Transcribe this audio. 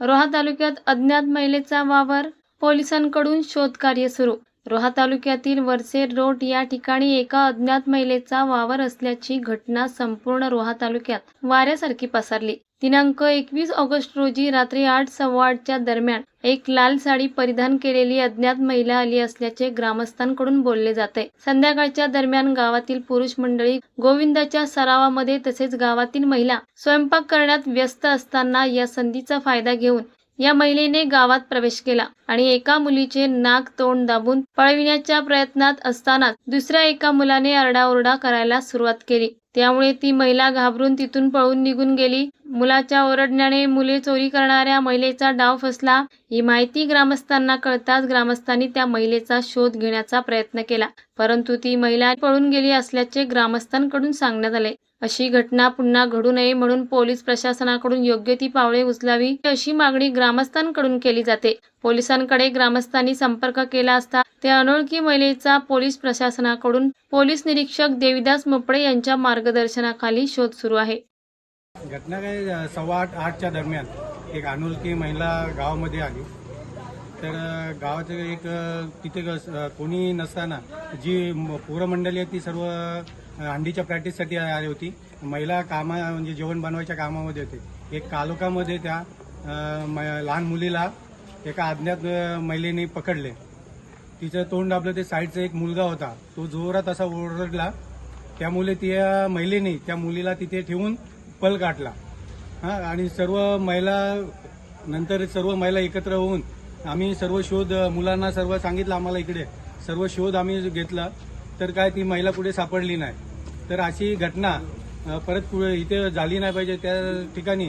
रोहा तालुक्यात अज्ञात महिलेचा वावर पोलिसांकडून शोधकार्य सुरू. रोहा तालुक्यातील वरसेर रोड या ठिकाणी एका अज्ञात महिलेचा वावर असल्याची घटना संपूर्ण रोहा तालुक्यात वाऱ्यासारखी पसरली. दिनांक एकवीस ऑगस्ट रोजी रात्री आठ सव्वा आठच्या दरम्यान एक लाल साडी परिधान केलेली अज्ञात महिला आली असल्याचे ग्रामस्थांकडून बोलले जाते. संध्याकाळच्या दरम्यान गावातील पुरुष मंडळी गोविंदाच्या सरावामध्ये तसेच गावातील महिला स्वयंपाक करण्यात व्यस्त असताना या संधीचा फायदा घेऊन या महिलेने गावात प्रवेश केला. आणि एका मुलीचे नाक तोंड दाबून पळविण्याच्या प्रयत्नात असतानाच दुसऱ्या एका मुलाने आरडाओरडा करायला सुरुवात केली. त्यामुळे ती महिला घाबरून तिथून पळून निघून गेली. मुलाच्या ओरडण्याने मुले चोरी करणाऱ्या महिलेचा डाव फसला. ही माहिती ग्रामस्थांना कळताच ग्रामस्थांनी त्या महिलेचा शोध घेण्याचा प्रयत्न केला. परंतु ती महिला पळून गेली असल्याचे ग्रामस्थांकडून सांगण्यात आले. अशी घटना पुन्हा घडू नये म्हणून पोलीस प्रशासनाकडून योग्य ती पावले उचलावी अशी मागणी ग्रामस्थांकडून केली जाते. पोलिसांकडे ग्रामस्थांनी संपर्क केला असता त्या अनोळखी महिलेचा पोलीस प्रशासनाकडून पोलीस निरीक्षक देविदास मोपडे यांच्या मार्गदर्शनाखाली शोध सुरू आहे. घटना काय सव्वा आठ आठच्या दरम्यान एक अनोळखी महिला गावामध्ये आली. तर गावाचं एक तिथे कोणी नसताना जी म- पोरमंडळी आहे ती सर्व हंडीच्या प्रॅक्टिससाठी आली होती. महिला कामा म्हणजे जेवण बनवायच्या कामामध्ये होते. एक कालोखामध्ये त्या म- लहान मुलीला एका अज्ञात महिलेने पकडले. तिचं तोंड दाबलं ते साईडचा एक मुलगा होता. तो जोरात असा ओरडला. त्यामुळे त्या महिलेने त्या मुलीला तिथे ठेवून पल काढला हा आणि सर्व महिला नंतर सर्व महिला एकत्र होऊन आम्ही सर्व शोध मुलांना सर्व सांगितलं आम्हाला इकडे. सर्व शोध आम्ही घेतला. तर काय ती महिला कुठे सापडली नाही. तर अशी घटना परत पुढे इथे झाली नाही पाहिजे. त्या ठिकाणी